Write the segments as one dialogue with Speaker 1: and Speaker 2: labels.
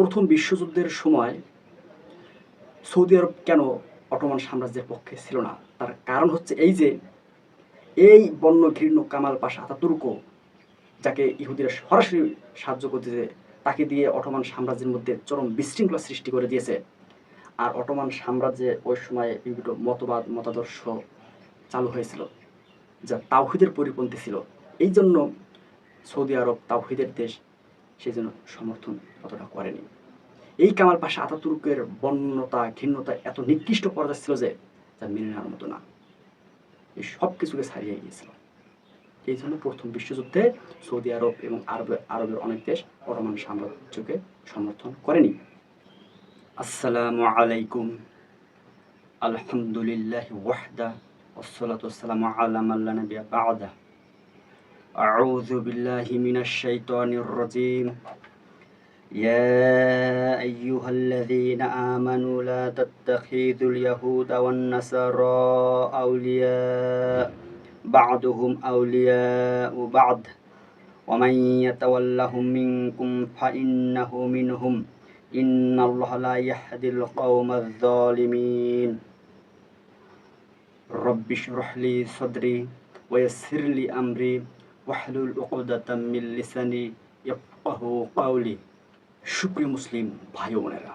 Speaker 1: প্রথম বিশ্বযুদ্ধের সময় সৌদি আরব কেন অটোমান সাম্রাজ্যের পক্ষে ছিল না? তার কারণ হচ্ছে এই যে, এই বন্য ঘৃণ্য কামাল পাশা আতাতুর্ক, যাকে ইহুদিরা সরাসরি সাহায্য করতেছে তাকে দিয়ে অটোমান সাম্রাজ্যের মধ্যে চরম বিশৃঙ্খলা সৃষ্টি করে দিয়েছে। আর অটোমান সাম্রাজ্যে ওই সময় বিভিন্ন মতবাদ, মতাদর্শ চালু হয়েছিল, যা তাওহিদের পরিপন্থী ছিল। এই জন্য সৌদি আরব তাওহিদের দেশ সেই জন্য সমর্থন অতটা করেনি এই কামাল পাশা আতাতুর্কের বন্যতা ঘৃণ্যতা এত নিকৃষ্ট পর্যায়ে ছিল যে যা মেনে নেওয়ার মতো না এই সব কিছুকে ছাড়িয়ে গিয়েছিল এই জন্য প্রথম বিশ্বযুদ্ধে সৌদি আরব এবং আরব আরবের অনেক দেশ অটোমান সাম্রাজ্যকে সমর্থন করেনি আসসালামু আলাইকুম আলহামদুলিল্লাহ ওয়াহদা والصلاة والسلام على من لا نبي بعده أعوذ بالله من الشيطان الرجيم. يا أيها الذين آمنوا لا تتخذوا اليهود والنصارى أولياء بعضهم أولياء بعض. ومن يتولهم منكم فإنه منهم. إن الله لا يهدي القوم الظالمين. رب اشرح لي صدري ويسر لي أمري. ওয়াহলুল ওকদাতাম ইয়াফকাহু কাউলি সুপ্রিয় মুসলিম ভাই বোনেরা,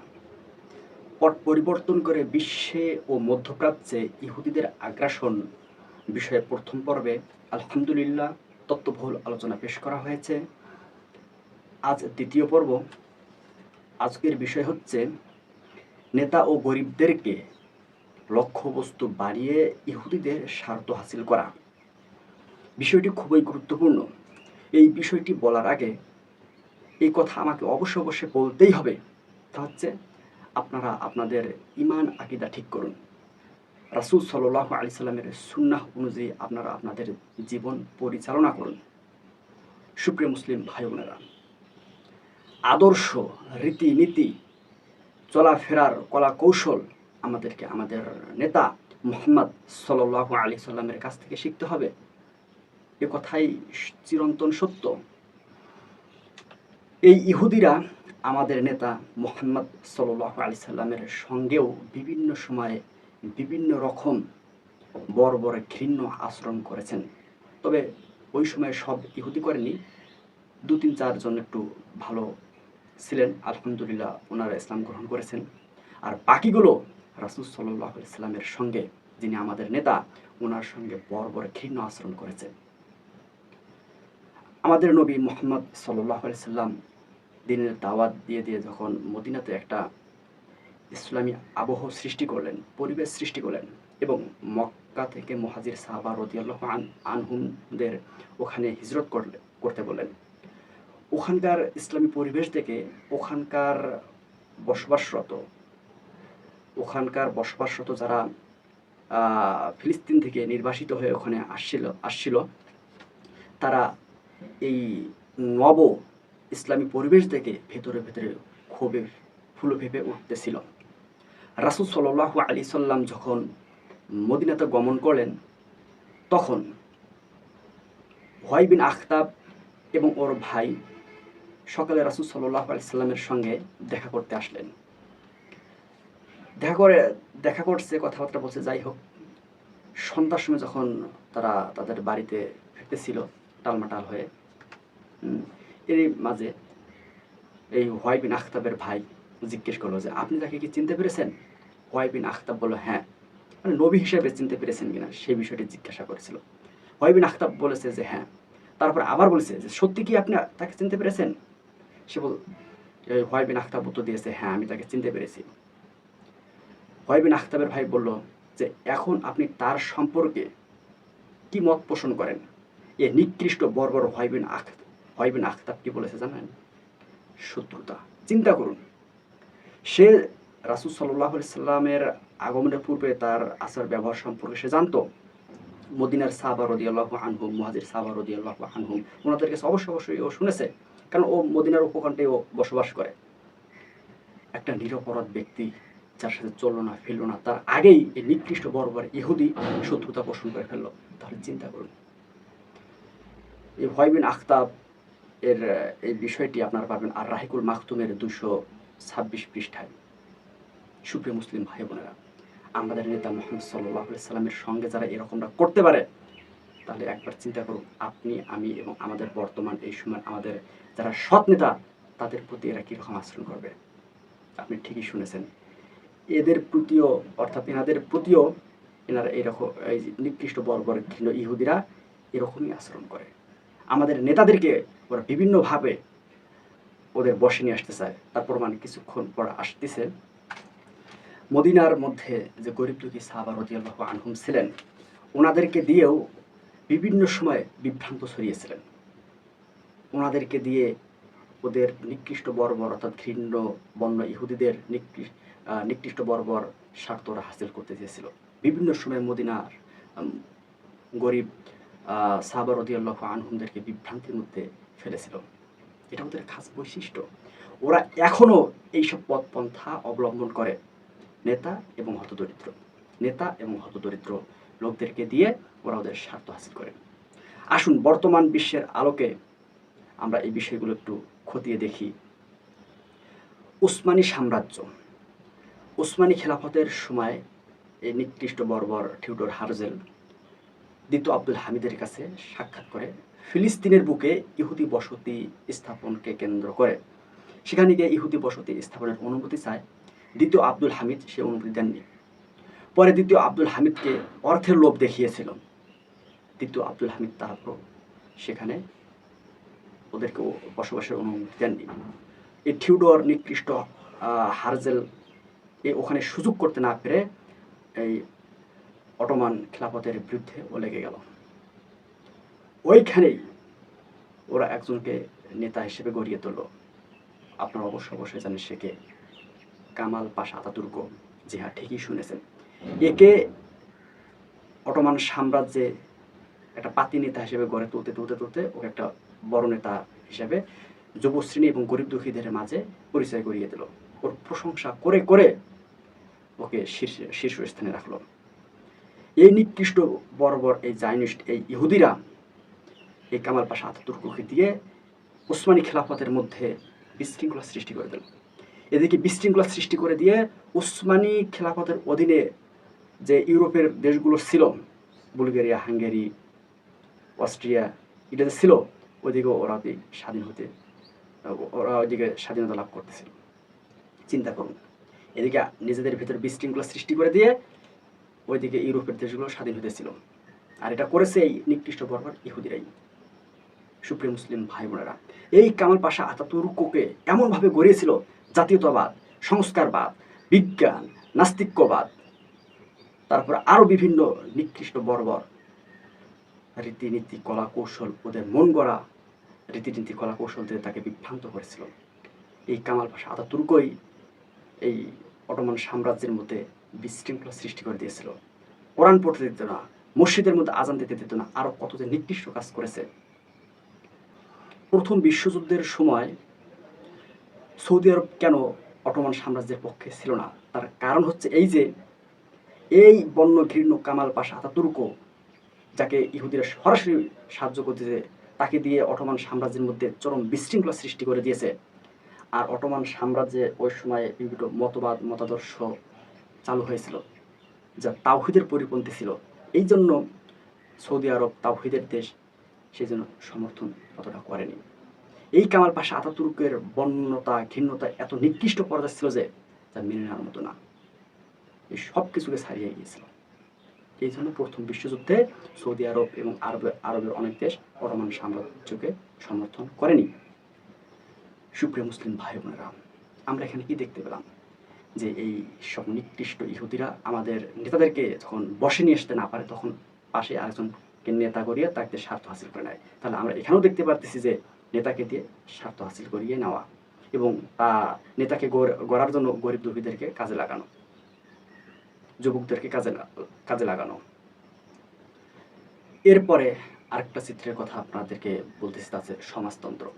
Speaker 1: পট পরিবর্তন করে বিশ্বে ও মধ্যপ্রাচ্যে ইহুদিদের আগ্রাসন বিষয়ে প্রথম পর্বে আলহামদুলিল্লাহ তত্ত্ববহুল আলোচনা পেশ করা হয়েছে। আজ দ্বিতীয় পর্ব আজকের বিষয় হচ্ছে, নেতা ও গরিবদেরকে লক্ষ্যবস্তু বাড়িয়ে ইহুদিদের স্বার্থ হাসিল করা। বিষয়টি খুবই গুরুত্বপূর্ণ। এই বিষয়টি বলার আগে এই কথা আমাকে অবশ্য অবশ্যই বলতেই হবে। তা হচ্ছে, আপনারা আপনাদের ইমান আকিদা ঠিক করুন। রাসুল সাল্লাহ আলি সাল্লামের সুন্নাহ অনুযায়ী আপনারা আপনাদের জীবন পরিচালনা করুন। সুপ্রিয় মুসলিম ভাই বোনেরা আদর্শ, রীতিনীতি, চলাফেরার কলা কৌশল আমাদেরকে আমাদের নেতা মোহাম্মদ সাল্লাহ আলি সাল্লামের কাছ থেকে শিখতে হবে। এ কথাই চিরন্তন সত্য। এই ইহুদিরা আমাদের নেতা মোহাম্মদ সাল্লাহ আলি সাল্লামের সঙ্গেও বিভিন্ন সময়ে বিভিন্ন রকম বড় বড় ঘৃণ্য আচরণ করেছেন। তবে ওই সময় সব ইহুদি করেনি দু তিন চারজন একটু ভালো ছিলেন, আলহামদুলিল্লাহ ওনারা ইসলাম গ্রহণ করেছেন। আর বাকিগুলো রাসুল সাল্লাহ সাল্লামের সঙ্গে যিনি আমাদের নেতা, ওনার সঙ্গে বড় বড় ঘৃণ্য আচরণ করেছেন। আমাদের নবী মোহাম্মদ সাল্লাম দিনের দাওয়াত দিয়ে দিয়ে যখন মদিনাতে একটা ইসলামী আবহ সৃষ্টি করলেন, পরিবেশ সৃষ্টি করলেন এবং মক্কা থেকে মহাজির সাহাবা রদিয়াল্লাহ আন, আনহুমদের ওখানে হিজরত করতে বললেন। ওখানকার ইসলামী পরিবেশ থেকে ওখানকার বসবাসরত ওখানকার বসবাসরত যারা ফিলিস্তিন থেকে নির্বাসিত হয়ে ওখানে আসছিল আসছিল, তারা এই নব ইসলামী পরিবেশ থেকে ভেতরে ভেতরে ক্ষোভে, ফুলো ভেপে উঠতেছিল। রাসুল সাল্লাহ আলী সাল্লাম যখন মদিনাতে গমন করলেন, তখন হোয়াই বিন আখতাব এবং ওর ভাই সকালে রাসুল সাল্লাহ আলি সাল্লামের সঙ্গে দেখা করতে আসলেন। দেখা করে, দেখা করছে, কথাবার্তা বলছে, যাই হোক। সন্ধ্যার সময় যখন তারা তাদের বাড়িতে ফিরতেছিল টালমাটাল হয়ে এর মাঝে এই হোয়াই বিন আখতাবের ভাই জিজ্ঞেস করল যে, আপনি তাকে কি চিনতে পেরেছেন? হোয়াই বিন আখতাব বলল হ্যাঁ। মানে নবী হিসেবে চিনতে পেরেছেন কিনা সেই বিষয়টি জিজ্ঞাসা করেছিল। হোয়াই বিন আখতাব বলেছে যে হ্যাঁ। তারপর আবার বলেছে যে, সত্যি কি আপনি তাকে চিনতে পেরেছেন? সে বল হোয়াই বিন আখতাব উত্তর দিয়েছে হ্যাঁ আমি তাকে চিনতে পেরেছি। হোয়াই বিন আখতাবের ভাই বলল যে, এখন আপনি তার সম্পর্কে কি মত পোষণ করেন? এ নিকৃষ্ট বর্বর হোয়াইবিন আখ হোয়াইবিন আখতাব, কি বলেছে জানেন? শত্রুতা। চিন্তা করুন। সে রাসুল সাল্লাহ সাল্লামের আগমনের পূর্বে তার আচার ব্যবহার সম্পর্কে সে জানতো। মদিনার সাহাবা রদি আল্লাহ আনহুম, মহাজির সাহাবা রদি আল্লাহ আনহুম, ওনাদের কাছে অবশ্যই অবশ্যই ও শুনেছে, কারণ ও মদিনার উপকণ্ঠে ও বসবাস করে। একটা নিরপরাধ ব্যক্তি যার সাথে চলল না, ফেলল না, তার আগেই এই নিকৃষ্ট বর্বর ইহুদি শত্রুতা পোষণ করে ফেলল। তাহলে চিন্তা করুন। এই ভয়বিন আখতাব এর, এই বিষয়টি আপনারা পাবেন আর রাহিকুল মাখতুমের দুশো ছাব্বিশ পৃষ্ঠায়। সুপ্রিয় মুসলিম ভাই বোনেরা, আমাদের নেতা মোহাম্মদ সাল্লাহ সাল্লামের সঙ্গে যারা এরকমটা করতে পারে, তাহলে একবার চিন্তা করুন, আপনি, আমি এবং আমাদের বর্তমান এই সময় আমাদের যারা সৎ নেতা, তাদের প্রতি এরা কীরকম আচরণ করবে? আপনি ঠিকই শুনেছেন। এদের প্রতিও, অর্থাৎ এনাদের প্রতিও এনারা এরকম এই নিকৃষ্ট বর্বর ঘৃণ ইহুদিরা এরকমই আচরণ করে। আমাদের নেতাদেরকে ওরা বিভিন্নভাবে ওদের বসে নিয়ে আসতে চায়। তার প্রমাণ কিছুক্ষণ পর আসতেছে। মদিনার মধ্যে যে গরিব দুঃখী সাহাবা রদিয়াল্লাহ আনহুম ছিলেন, ওনাদেরকে দিয়েও বিভিন্ন সময় বিভ্রান্ত ছড়িয়েছিলেন। ওনাদেরকে দিয়ে ওদের নিকৃষ্ট বর্বর অর্থাৎ ঘৃণ্য বন্য ইহুদিদের নিকৃষ্ট বর্বর স্বার্থ ওরা হাসিল করতে চেয়েছিল। বিভিন্ন সময় মদিনার গরিব সাহাবা রদিয়াল্লাহ আনহুমদেরকে বিভ্রান্তির মধ্যে ফেলেছিল। এটা ওদের খাস বৈশিষ্ট্য। ওরা এখনও এইসব পথ পন্থা অবলম্বন করে নেতা এবং হতদরিদ্র। নেতা এবং হতদরিদ্র লোকদেরকে দিয়ে ওরা ওদের স্বার্থ হাসিল করে। আসুন, বর্তমান বিশ্বের আলোকে আমরা এই বিষয়গুলো একটু খতিয়ে দেখি। উসমানী সাম্রাজ্য। উসমানী খেলাফতের সময় এই নিকৃষ্ট বর্বর টিউডর হারজেল দ্বিতীয় আব্দুল হামিদের কাছে সাক্ষাৎ করে। ফিলিস্তিনের বুকে ইহুদি বসতি স্থাপনকে কেন্দ্র করে। সেখানে গিয়ে ইহুদি বসতি স্থাপনের অনুমতি চায়। দ্বিতীয় আব্দুল হামিদ সে অনুমতি দেননি। পরে দ্বিতীয় আব্দুল হামিদকে অর্থের লোভ দেখিয়েছিল। দ্বিতীয় আব্দুল হামিদ তারপর সেখানে ওদেরকে বসবাসের অনুমতি দেননি। এই থিউডর নিকৃষ্ট হারজেল এ ওখানে সুযোগ করতে না পেরে এই অটোমান খেলাফতের বিরুদ্ধে ও লেগে গেল। ওইখানেই ওরা একজনকে নেতা হিসেবে গড়িয়ে তুলল। আপনারা অবশ্য অবশ্যই জানেন সে কে। কামাল পাশা আতাতুর্ক। জি হ্যাঁ ঠিকই শুনেছেন। একে অটোমান সাম্রাজ্যে একটা পাতি নেতা হিসেবে গড়ে তুলতে তুলতে তুলতে ওকে একটা বড় নেতা হিসেবে যুবশ্রেণী এবং গরিব দুঃখীদের মাঝে পরিচয় করিয়ে দিল। ওর প্রশংসা করে করে ওকে শীর্ষ, শীর্ষস্থানে রাখল। এই নিকৃষ্ট বর্বর, এই জাইনিস্ট, এই ইহুদিরা এই কামাল পাশা আতাতুর্ককে দিয়ে ওসমানী খেলাফতের মধ্যে বিশৃঙ্খলা সৃষ্টি করে দিল। এদিকে বিশৃঙ্খলা সৃষ্টি করে দিয়ে ওসমানী খেলাফতের অধীনে যে ইউরোপের দেশগুলো ছিল, বুলগেরিয়া, হাঙ্গেরি, অস্ট্রিয়া যে ছিল ওইদিকে ওরা স্বাধীন হতে, ওরা ওইদিকে স্বাধীনতা লাভ করতেছিল। চিন্তা করুন, এদিকে নিজেদের ভেতর বিশৃঙ্খলা সৃষ্টি করে দিয়ে ওইদিকে ইউরোপের দেশগুলো স্বাধীন হতেছিল আর এটা করেছে এই নিকৃষ্ট বর্বর ইহুদিরাই, সুপ্রিম মুসলিম ভাই বোনেরা এই কামাল পাশা আতাতুর্ককে এমনভাবে গড়িয়েছিল জাতীয়তাবাদ, সংস্কারবাদ, বিজ্ঞান, নাস্তিক্যবাদ, তারপর আরও বিভিন্ন নিকৃষ্ট বর্বর রীতিনীতি কলা কৌশল ওদের মন গড়া রীতিনীতি কলা কৌশল দিয়ে তাকে বিভ্রান্ত করেছিল। এই কামাল পাশা আতাতুর্কই এই অটোমান সাম্রাজ্যের মধ্যে বিশৃঙ্খলা সৃষ্টি করে দিয়েছিল। কোরআন পড়তে দিত না, মসজিদের মধ্যে আজান দিতে দিত না আরও কত যে নিকৃষ্ট কাজ করেছে। প্রথম বিশ্বযুদ্ধের সময় সৌদি আরব কেন অটোমান সাম্রাজ্যের পক্ষে ছিল না? তার কারণ হচ্ছে এই যে, এই বন্য ঘৃণ্য কামাল পাশা আতাতুর্ক, যাকে ইহুদিরা সরাসরি সাহায্য করতেছে তাকে দিয়ে অটোমান সাম্রাজ্যের মধ্যে চরম বিশৃঙ্খলা সৃষ্টি করে দিয়েছে। আর অটোমান সাম্রাজ্যে ওই সময় বিভিন্ন মতবাদ, মতাদর্শ চালু হয়েছিল, যা তাওহিদের পরিপন্থী ছিল। এই জন্য সৌদি আরব তাওহিদের দেশ সেই জন্য সমর্থন অতটা করেনি। এই কামাল পাশা আতাতুর্কের বন্যতা ঘৃণ্যতা এত নিকৃষ্ট পর্যায়ে ছিল যে যা মেনে নেওয়ার মতো না। এই সব কিছুকে ছাড়িয়ে গিয়েছিল। এই জন্য প্রথম বিশ্বযুদ্ধে সৌদি আরব এবং আরব, আরবের অনেক দেশ অটোমান সাম্রাজ্যকে সমর্থন করেনি। সুপ্রিয় মুসলিম ভাই বোনেরা আমরা এখানে কি দেখতে পেলাম? যে এই সব নিকৃষ্ট ইহুদিরা আমাদের নেতাদেরকে যখন বসে নিয়ে আসতে না পারে, তখন পাশে আরেকজনকে নেতা করিয়ে তাকে স্বার্থ হাসিল করে নেয়। তাহলে আমরা এখানেও দেখতে পারতেছি যে নেতাকে দিয়ে স্বার্থ হাসিল করিয়ে নেওয়া এবং তা নেতাকে গড়- গড়ার জন্য গরিব দুঃখীদেরকে কাজে লাগানো, যুবকদেরকে কাজে কাজে লাগানো। এরপরে আরেকটা চিত্রের কথা আপনাদেরকে বলতেছি, তা আছে সমাজতন্ত্র।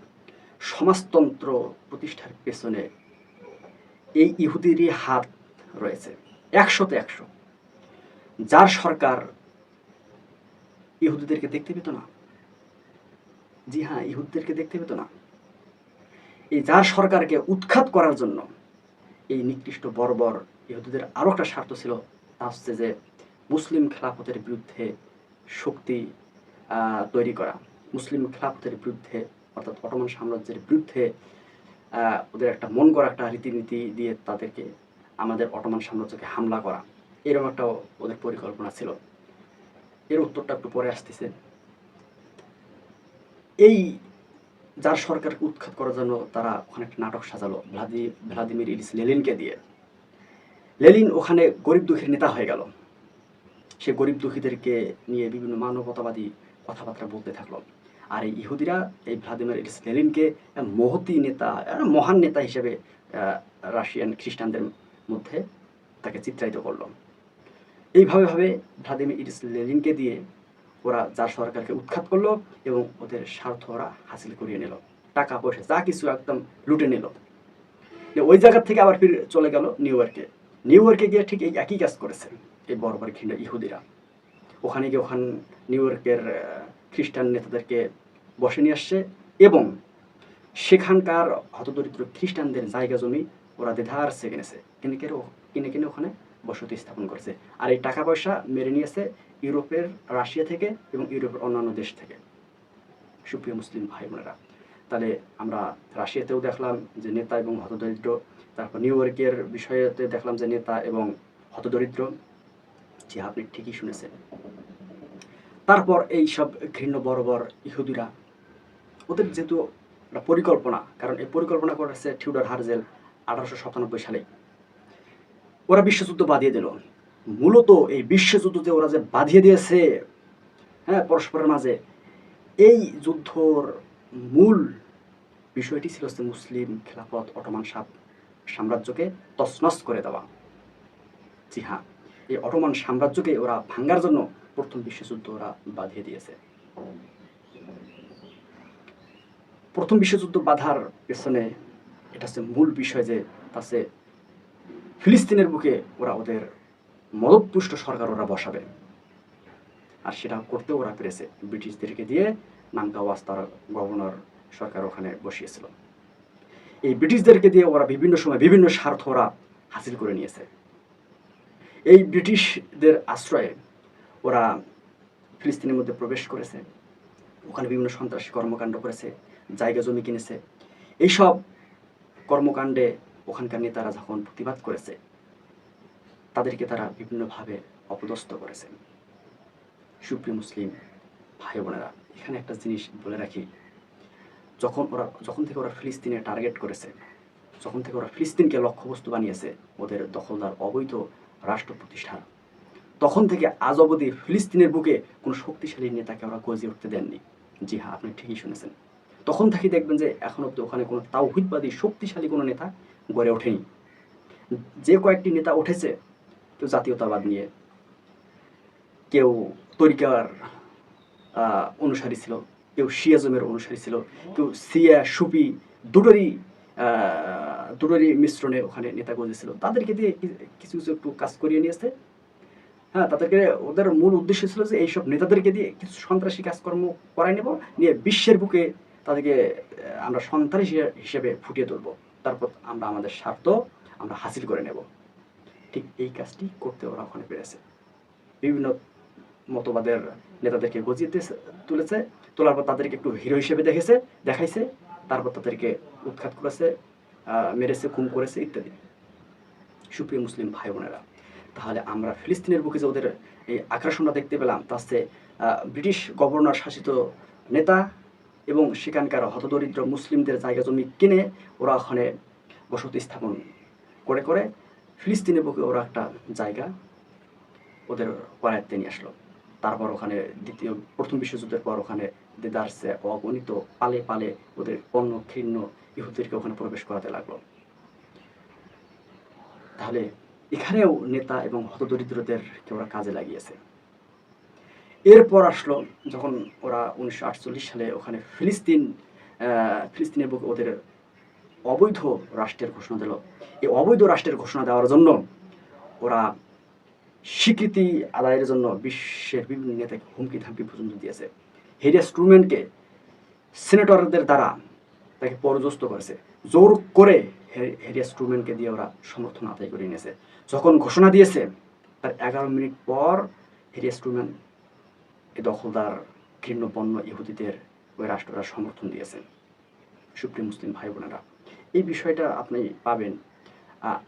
Speaker 1: সমাজতন্ত্র প্রতিষ্ঠার পেছনে এই ইহুদিরই হাত রয়েছে, একশোতে একশো। যার সরকার ইহুদিদেরকে দেখতে পেত না। জি হ্যাঁ ইহুদিদেরকে দেখতে পেত না। এই যার সরকারকে উৎখাত করার জন্য এই নিকৃষ্ট বর্বর ইহুদিদের আরও একটা স্বার্থ ছিল, তা হচ্ছে যে মুসলিম খেলাফতের বিরুদ্ধে শক্তি তৈরি করা। মুসলিম খেলাফতের বিরুদ্ধে, অর্থাৎ অটোমান সাম্রাজ্যের বিরুদ্ধে ওদের একটা মন করা একটা রীতিনীতি দিয়ে তাদেরকে আমাদের অটোমান সাম্রাজ্যকে হামলা করা। এরকম একটা ওদের পরিকল্পনা ছিল। এর উত্তরটা একটু পরে আসতেছে। এই যার সরকারকে উৎখাত করার জন্য তারা ওখানে একটা নাটক সাজালো, ভ্লাদি, ভ্লাদিমির ইলিস লেলিনকে দিয়ে। লেলিন ওখানে গরিব দুঃখীর নেতা হয়ে গেল। সে গরিব দুঃখীদেরকে নিয়ে বিভিন্ন মানবতাবাদী কথাবার্তা বলতে থাকল। আর এই ইহুদিরা এই ভ্লাদিমির ইলিস লেলিনকে এক মহতি নেতা মহান নেতা হিসেবে রাশিয়ান খ্রিস্টানদের মধ্যে তাকে চিত্রায়িত করল। এইভাবে ভাবে ভ্লাদিমির ইলিস লেলিনকে দিয়ে ওরা যার সরকারকে উৎখাত করল এবং ওদের স্বার্থ ওরা হাসিল করিয়ে নিল। টাকা পয়সা, যা কিছু একদম লুটে নিল। ওই জায়গা থেকে আবার ফির চলে গেল নিউ ইয়র্কে। নিউ ইয়র্কে গিয়ে ঠিক এই একই কাজ করেছে এই বড় বড় খিন্ড ইহুদিরা। ওখানে গিয়ে ওখান, নিউ ইয়র্কের খ্রিস্টান নেতাদেরকে বসে নিয়ে আসছে এবং সেখানকার হতদরিদ্র খ্রিস্টানদের জায়গা জমি ওরা দেধার সে কিনেছে। কিনে কিনে কিনে কিনে ওখানে বসতি স্থাপন করেছে। আর এই টাকা পয়সা মেরে নিয়েছে ইউরোপের রাশিয়া থেকে এবং ইউরোপের অন্যান্য দেশ থেকে। সুপ্রিয় মুসলিম ভাই বোনেরা, তাহলে আমরা রাশিয়াতেও দেখলাম যে নেতা এবং হতদরিদ্র, তারপর নিউ ইয়র্কের বিষয়েতে দেখলাম যে নেতা এবং হতদরিদ্র। জি, আপনি ঠিকই শুনেছেন। তারপর এই সব ঘৃণ্য বর্বর ইহুদিরা, ওদের যেহেতু পরিকল্পনা, কারণ এই পরিকল্পনা করেছে টিউডার হার্জেল আঠারোশো সাতানব্বই সালে। ওরা বিশ্বযুদ্ধ বাঁধিয়ে দিল। মূলত এই বিশ্বযুদ্ধতে ওরা যে বাঁধিয়ে দিয়েছে হ্যাঁ পরস্পরের মাঝে, এই যুদ্ধর মূল বিষয়টি ছিল হচ্ছে মুসলিম খেলাফত অটোমান সাম্রাজ্যকে তছনছ করে দেওয়া। জি হ্যাঁ এই অটোমান সাম্রাজ্যকে ওরা ভাঙ্গার জন্য প্রথম বিশ্বযুদ্ধ ওরা বাঁধিয়ে দিয়েছে। প্রথম বিশ্বযুদ্ধ বাধার পেছনে এটা হচ্ছে মূল বিষয় যে তাছে ফিলিস্তিনের বুকে ওরা ওদের মদতপুষ্ট সরকার ওরা বসাবে। আর সেটা করতে ওরা পেরেছে। ব্রিটিশদেরকে দিয়ে নামকা ওয়াস্তার গভর্নর সরকার ওখানে বসিয়েছিল। এই ব্রিটিশদেরকে দিয়ে ওরা বিভিন্ন সময় বিভিন্ন স্বার্থ ওরা হাসিল করে নিয়েছে। এই ব্রিটিশদের আশ্রয়ে ওরা ফিলিস্তিনের মধ্যে প্রবেশ করেছে, ওখানে বিভিন্ন সন্ত্রাসী কর্মকাণ্ড করেছে, জায়গা জমি কিনেছে। এইসব কর্মকাণ্ডে ওখানকার নেতারা যখন প্রতিবাদ করেছে, তাদেরকে তারা বিভিন্নভাবে অপদস্থ করেছে। সুপ্রিয় মুসলিম ভাই বোনেরা, এখানে একটা জিনিস বলে রাখি। যখন ওরা, যখন থেকে ওরা ফিলিস্তিনে টার্গেট করেছে, যখন থেকে ওরা ফিলিস্তিনকে লক্ষ্যবস্তু বানিয়েছে, ওদের দখলদার অবৈধ রাষ্ট্র প্রতিষ্ঠা তখন থেকে আজ অবধি ফিলিস্তিনের বুকে কোনো শক্তিশালী নেতাকে ওরা গজিয়ে উঠতে দেননি। জি হ্যাঁ আপনি ঠিকই শুনেছেন। তখন থেকে দেখবেন যে এখন অব্দি ওখানে কোনো তাওহিদবাদী, শক্তিশালী কোনো নেতা গড়ে ওঠেনি। যে কয়েকটি নেতা উঠেছে কেউ জাতীয়তাবাদ নিয়ে। কেউ তরিকার অনুসারী ছিল, কেউ শিয়াজমের অনুসারী ছিল, কেউ সিয়া সুপি দুটোরই দুটোরই মিশ্রণে ওখানে নেতা গজেছিল তাদেরকে দিয়ে কিছু কিছু একটু কাজ করিয়ে নিয়েছে। হ্যাঁ তাদেরকে, ওদের মূল উদ্দেশ্য ছিল যে এইসব নেতাদেরকে দিয়ে কিছু সন্ত্রাসী কাজকর্ম করাই নেব, নিয়ে বিশ্বের বুকে তাদেরকে আমরা সন্ত্রাসী হিসেবে ফুটিয়ে তুলবো। তারপর আমরা আমাদের স্বার্থ আমরা হাসিল করে নেব। ঠিক এই কাজটি করতে ওরা ওখানে পেরেছে। বিভিন্ন মতবাদের নেতাদেরকে গজিয়ে তুলেছে, তোলার পর তাদেরকে একটু হিরো হিসেবে দেখেছে, দেখাইছে, তারপর তাদেরকে উৎখাত করেছে মেরেছে, খুন করেছে, ইত্যাদি। সুপ্রিয় মুসলিম ভাই বোনেরা তাহলে আমরা ফিলিস্তিনের বুকে যে ওদের এই আগ্রাসনটা দেখতে পেলাম তা হচ্ছে ব্রিটিশ গভর্নর শাসিত নেতা এবং সেখানকার হতদরিদ্র মুসলিমদের জায়গা জমি কিনে ওরা ওখানে বসতি স্থাপন করে করে ফিলিস্তিনের বুকে ওরা একটা জায়গা ওদের করায়ত্তে নিয়ে আসলো। তারপর ওখানে দ্বিতীয়, প্রথম বিশ্বযুদ্ধের পর ওখানে দেদারসে অগণিত পালে পালে ওদের পণ্য ক্ষীর্ণ ইহুদেরকে ওখানে প্রবেশ করাতে লাগল। তাহলে এখানেও নেতা এবং হতদরিদ্রদেরকে ওরা কাজে লাগিয়েছে। এরপর আসলো যখন ওরা উনিশশো আটচল্লিশ সালে ওখানে ফিলিস্তিন ফিলিস্তিনের বুকে ওদের অবৈধ রাষ্ট্রের ঘোষণা দিল। এই অবৈধ রাষ্ট্রের ঘোষণা দেওয়ার জন্য ওরা স্বীকৃতি আদায়ের জন্য বিশ্বের বিভিন্ন নেতাকে হুমকি ধামকি পর্যন্ত দিয়েছে। হেরিয়া স্ট্রুমেনকে সিনেটরদের দ্বারা তাকে পরজস্ত করেছে। জোর করে হেরিয়াস ট্রুম্যানকে দিয়ে ওরা সমর্থন আদায় করে নিয়েছে। যখন ঘোষণা দিয়েছে, তার এগারো মিনিট পর হেরিয়াস ট্রুম্যান এই দখলদার ঘৃণ্য বন্য ইহুদিদের ওই রাষ্ট্ররা সমর্থন দিয়েছেন সুপ্রিম মুসলিম ভাই বোনেরা, এই বিষয়টা আপনি পাবেন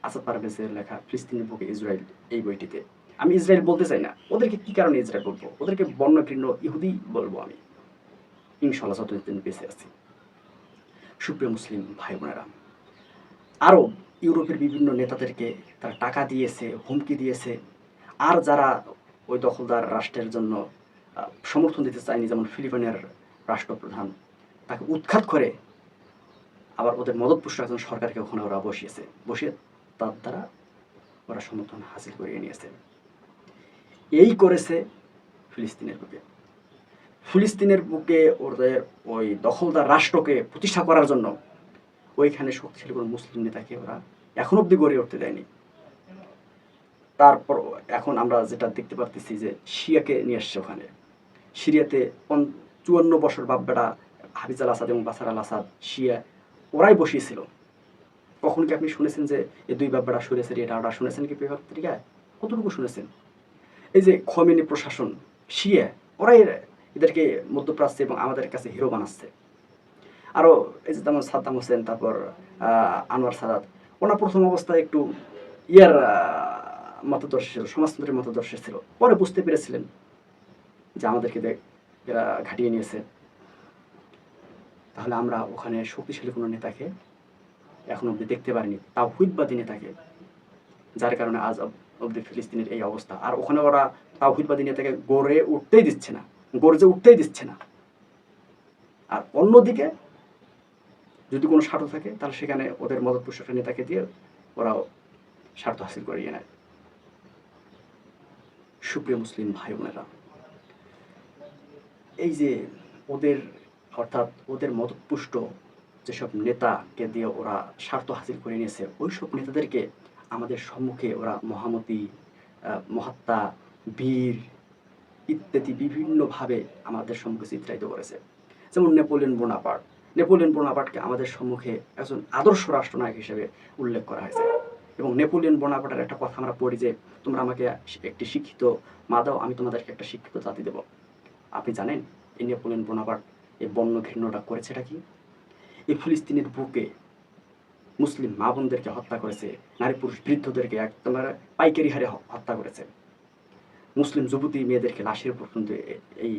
Speaker 1: আসাদ পারভেজের লেখা ফিলিস্তিনের বুকে ইসরায়েল এই বইটিতে। আমি ইসরায়েল বলতে চাই না, ওদেরকে কি কারণে ইসরায়েল বলব? ওদেরকে বন্য ঘৃণ্য ইহুদি বলব আমি। ইনশাল্লাহ যতদিন বেঁচে আছি। সুপ্রিয় মুসলিম ভাই বোনেরা আরও ইউরোপের বিভিন্ন নেতাদেরকে তারা টাকা দিয়েছে, হুমকি দিয়েছে। আর যারা ওই দখলদার রাষ্ট্রের জন্য সমর্থন দিতে চায়নি, যেমন ফিলিপাইনের রাষ্ট্রপ্রধান, তাকে উৎখাত করে আবার ওদের মদতপুষ্ট একজন সরকারকে ওখানে ওরা বসিয়েছে। বসিয়ে তার দ্বারা ওরা সমর্থন হাসিল করিয়ে নিয়েছে। এই করেছে ফিলিস্তিনের বুকে। ফিলিস্তিনের বুকে ওদের ওই দখলদার রাষ্ট্রকে প্রতিষ্ঠা করার জন্য ওইখানে শক্তিশালী কোনো মুসলিম নেতাকে ওরা এখন অব্দি গড়ে উঠতে দেয়নি। তারপর এখন আমরা যেটা দেখতে পারতেছি যে শিয়াকে নিয়ে আসছে ওখানে। সিরিয়াতে চুয়ান্ন বছর বাব্বাটা হাফিজ আল আসাদ এবং বাসার আল আসাদ শিয়া ওরাই বসিয়েছিল। কখন কি আপনি শুনেছেন যে এই দুই বাব্বাটা সরেছে এটা ওরা শুনেছেন কি পেপার পত্রিকায়? কতটুকু শুনেছেন? এই যে খমেনি প্রশাসন, শিয়া, ওরাই এদেরকে মধ্যপ্রাচ্যে এবং আমাদের কাছে হিরো বানাচ্ছে। আরও এই যে যেমন সাদ্দাম হোসেন, তারপর আনোয়ার সাদাত, ওনার প্রথম অবস্থায় একটু ইয়ার মতদর্শী ছিল, সমাজতন্ত্রের মতদর্শী ছিল। পরে বুঝতে পেরেছিলেন যে আমাদেরকে এরা ঘাটিয়ে নিয়েছে, তাহলে আমরা ওখানে শক্তিশালী কোনো নেতাকে এখন অব্দি দেখতে পারিনি তাও হুইদবাদী নেতাকে, যার কারণে আজ অব- অব্দি ফিলিস্তিনের এই অবস্থা। আর ওখানে ওরা তাও হুইদবাদী নেতাকে গড়ে উঠতেই দিচ্ছে না, গর্জে উঠতেই দিচ্ছে না। আর অন্যদিকে যদি কোনো স্বার্থ থাকে, তাহলে সেখানে ওদের মদত পোষকের নেতাকে দিয়ে ওরাও স্বার্থ হাসিল করিয়ে নেয় সুপ্রিয় মুসলিম ভাই বোনেরা, এই যে ওদের, অর্থাৎ ওদের মদতপুষ্ট যেসব নেতাকে দিয়ে ওরা স্বার্থ হাসিল করে নিয়েছে ওই সব নেতাদেরকে আমাদের সম্মুখে ওরা মহামতি মহাত্মা, বীর ইত্যাদি বিভিন্নভাবে আমাদের সম্মুখে চিত্রায়িত করেছে। যেমন নেপোলিয়ন বোনাপার্ট নেপোলিয়ন বোনাপার্টকে আমাদের সম্মুখে একজন আদর্শ রাষ্ট্রনায়ক হিসেবে উল্লেখ করা হয়েছে। এবং নেপোলিয়ন বোনাপার্টের একটা কথা আমরা পড়ি যে, তোমরা আমাকে একটি শিক্ষিত মা দাও, আমি তোমাদেরকে একটা শিক্ষিত জাতি দেব। আপনি জানেন, এই নেপোলিয়ন বোনাপার্ট এই বন্য ঘৃণ্যটা করেছেটা কি? এই ফিলিস্তিনের বুকে মুসলিম মা বোনদেরকে হত্যা করেছে, নারী পুরুষ বৃদ্ধদেরকে একদম পাইকারি হারে হত্যা করেছে। মুসলিম যুবতী মেয়েদেরকে লাশের পর্যন্ত এই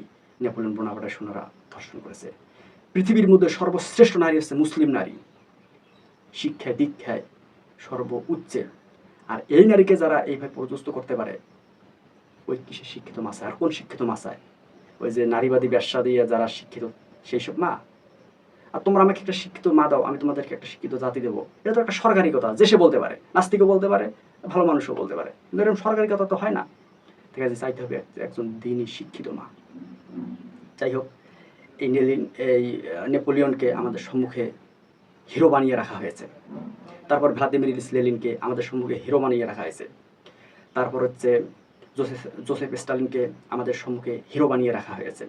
Speaker 1: নেপোলিয়ন বোনাপার্টের সোনারা ধর্ষণ করেছে। পৃথিবীর মধ্যে সর্বশ্রেষ্ঠ নারী হচ্ছে মুসলিম নারী। শিক্ষায়, দীক্ষায় সর্ব উচ্চে আর এই নারীকে যারা এইভাবে পর্যস্ত করতে পারে, ওই কিসে শিক্ষিত মাসায় আর কোন শিক্ষিত মাসায় ওই যে নারীবাদী, ব্যবসা দিয়ে যারা শিক্ষিত, সেই সব মা? আর তোমরা আমাকে একটা শিক্ষিত মা দাও, আমি তোমাদেরকে একটা শিক্ষিত জাতি দেবো। এটা তো একটা সরকারি কথা, যে সে বলতে পারে। নাস্তিকও বলতে পারে, ভালো মানুষও বলতে পারে। কিন্তু এরকম সরকারি কথা তো হয় না। ঠিক আছে, চাইতে হবে এক- একজন দিনই শিক্ষিত মা। যাই হোক নেলিন এই নেপোলিয়নকে আমাদের সম্মুখে হিরো বানিয়ে রাখা হয়েছে। তারপর ভ্লাদিমির লেলিনকে আমাদের সম্মুখে হিরো বানিয়ে রাখা হয়েছে। তারপর হচ্ছে জোসেফ জোসেফ স্টালিনকে আমাদের সম্মুখে হিরো বানিয়ে রাখা হয়েছে।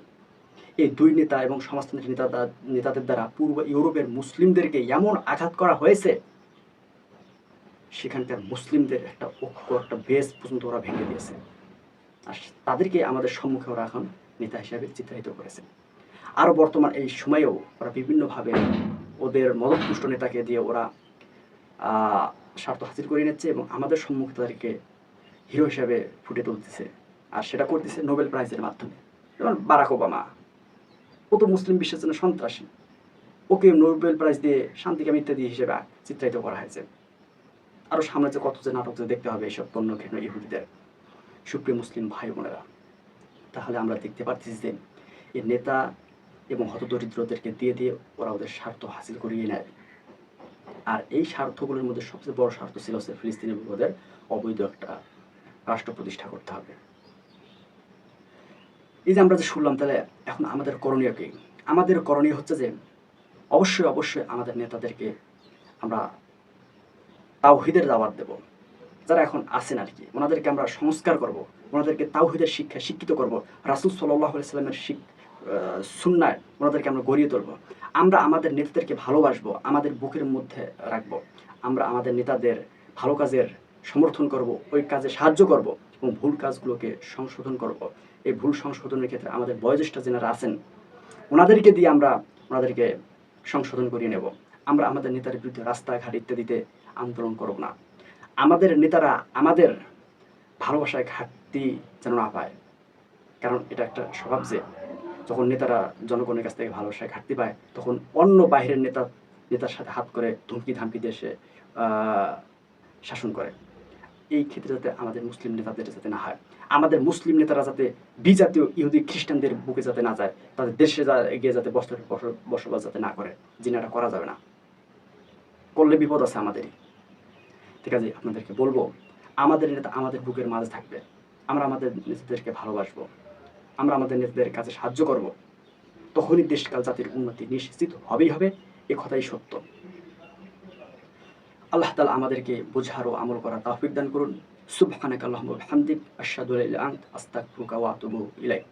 Speaker 1: এই দুই নেতা এবং সমাজতান্ত্রিক নেতা নেতাদের দ্বারা পূর্ব ইউরোপের মুসলিমদেরকে এমন আঘাত করা হয়েছে, সেখানকার মুসলিমদের একটা ঐক্য, একটা বেস পর্যন্ত ওরা ভেঙে দিয়েছে। আর তাদেরকে আমাদের সম্মুখে ওরা এখন নেতা হিসাবে চিত্রায়িত করেছে। আরও বর্তমান এই সময়েও ওরা বিভিন্নভাবে ওদের মদতপুষ্ট নেতাকে দিয়ে ওরা স্বার্থ হাসিল করে নিচ্ছে এবং আমাদের সম্মুখে তাদেরকে হিরো হিসাবে ফুটে তুলতেছে। আর সেটা করতেছে নোবেল প্রাইজের মাধ্যমে। যেমন বারাক ওবামা। ও তো মুসলিম বিশ্বের জন্য সন্ত্রাসী। ওকে নোবেল প্রাইজ দিয়ে শান্তিকামী ইত্যাদি হিসেবে চিত্রায়িত করা হয়েছে। আরও সামনে যে কত যে নাটক যে দেখতে হবে এইসব পণ্য ঘৃণ ইহুদিদের, সুপ্রিয় মুসলিম ভাই বোনেরা। তাহলে আমরা দেখতে পাচ্ছি যে এই নেতা এবং হতদরিদ্রদেরকে দিয়ে দিয়ে ওরা ওদের স্বার্থ হাসিল করিয়ে নেয়। আর এই স্বার্থগুলোর মধ্যে সবচেয়ে বড় স্বার্থ ছিল হচ্ছে ফিলিস্তিনি ওদের অবৈধ একটা রাষ্ট্র প্রতিষ্ঠা করতে হবে। এই যে আমরা যে শুনলাম তাহলে এখন আমাদের করণীয় কি? আমাদের করণীয় হচ্ছে যে অবশ্যই অবশ্যই আমাদের নেতাদেরকে আমরা তাওহিদের দাওয়াত দেব। যারা এখন আছেন আর কি ওনাদেরকে আমরা সংস্কার করব ওনাদেরকে তাওহিদের শিক্ষা শিক্ষিত করব। রাসুল সাল্লাহ সাল্লামের শিক আহ, সুন্নায় ওনাদেরকে আমরা গড়িয়ে তুলব। আমরা আমাদের নেতাদেরকে ভালোবাসবো, আমাদের বুকের মধ্যে রাখব। আমরা আমাদের নেতাদের ভালো কাজের সমর্থন করব, ওই কাজে সাহায্য করব এবং ভুল কাজগুলোকে সংশোধন করব। এই ভুল সংশোধনের ক্ষেত্রে আমাদের বয়োজ্যেষ্ঠ যেনারা আছেন, ওনাদেরকে দিয়ে আমরা ওনাদেরকে সংশোধন করিয়ে নেব। আমরা আমাদের নেতার বিরুদ্ধে রাস্তাঘাট ইত্যাদিতে আন্দোলন করব না। আমাদের নেতারা আমাদের ভালোবাসায় ঘাটতি যেন না পায়। কারণ এটা একটা স্বভাব যে যখন নেতারা জনগণের কাছ থেকে ভালোবাসায় ঘাটতি পায়, তখন অন্য বাইরের নেতা, নেতার সাথে হাত করে ধমকি ধামকি দেশে শাসন করে। এই ক্ষেত্রে যাতে আমাদের মুসলিম নেতাদের যাতে না হয়, আমাদের মুসলিম নেতারা যাতে বিজাতীয় ইহুদি খ্রিস্টানদের বুকে যাতে না যায়, তাদের দেশে গিয়ে যাতে বসত বসবাস যাতে না করে জিনাটা করা যাবে না। করলে বিপদ আছে আমাদেরই। ঠিক আছে আপনাদেরকে বলব, আমাদের নেতা আমাদের বুকের মাঝে থাকবে। আমরা আমাদের নেতাদেরকে ভালোবাসবো। আমরা আমাদের নেতাদের কাছে সাহায্য করব। তখনই দেশকাল জাতির উন্নতি নিশ্চিত হবেই হবে, এ কথাই সত্য। আল্লাহ তালা আমাদেরকে বোঝার ও আমল করার তাহফিক দান করুন। সুবহানাক আল্লাহুম্মা ওয়া বিহামদিক, আশহাদু আল্লা ইলাহা ইল্লা আনতা, আস্তাগফিরুকা ওয়া আতুবু ইলাইক।